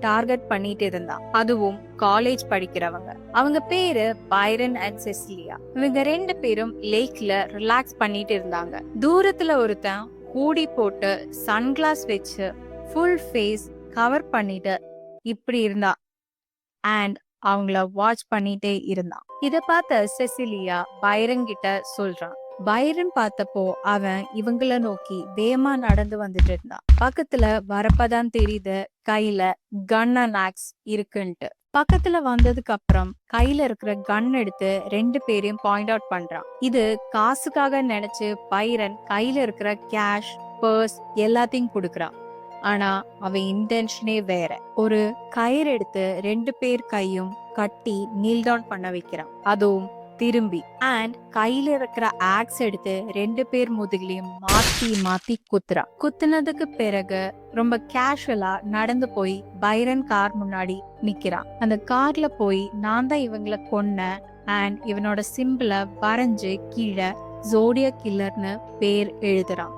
Target பண்ணிட்டு இருந்தான் அதுவும் காலேஜ் படிக்கிறவங்க. அவங்க பேரு பைரன் அண்ட் செசிலியா. இவங்க ரெண்டு பேரும் லேக்ல ரிலாக்ஸ் பண்ணிட்டு இருந்தாங்க. தூரத்துல ஒருத்தன் கூடி போட்டு சன்கிளாஸ் வச்சு ஃபுல் ஃபேஸ் கவர் பண்ணிட்டு இப்படி இருந்தா. அண்ட் அவங்கள வாட்ச் பண்ணிட்டே இருந்தான் இத பார்த்த செசிலியா பைரன் கிட்ட சொல்றான். பைரன் பார்த்தப்போ அவன் இவங்கள நோக்கி வேகமா நடந்து வந்துட்டு இருந்தான். பக்கத்துல வரப்பதான் தெரியுது கையில கன் அண்ட் ஆக்ஸ் இருக்குன்ட்டு. பக்கத்துல வந்ததுக்கு அப்புறம் கையில இருக்கிற கன் எடுத்து ரெண்டு பேரையும் பாயிண்ட் அவுட் பண்றான். இது காசுக்காக நினைச்சு பைரன் கையில இருக்கிற கேஷ் பர்ஸ் எல்லாத்தையும் கொடுக்கறான். ஆனா அவன் இன்டென்ஷனே வேற. ஒரு கயிறு எடுத்து ரெண்டு பேர் கையும் கட்டி நீல் டவுன் பண்ண வைக்கிறான். அதுவும் திரும்பி. அண்ட் கையில இருக்கிற ஆக்ஸ் எடுத்து ரெண்டு பேர் முதுகுலையும் மாத்தி மாத்தி குத்துறா. குத்துனதுக்கு பிறகு ரொம்ப கேஷுவலா நடந்து போய் பைரன் கார் முன்னாடி நிக்கிறான். அந்த கார்ல போய் நான் தான் இவங்கள கொன்னேன் அண்ட் இவனோட சிம்பிள வரைஞ்சு கீழே ஜோடியா கில்லர்னு பேர் எழுதுறான்.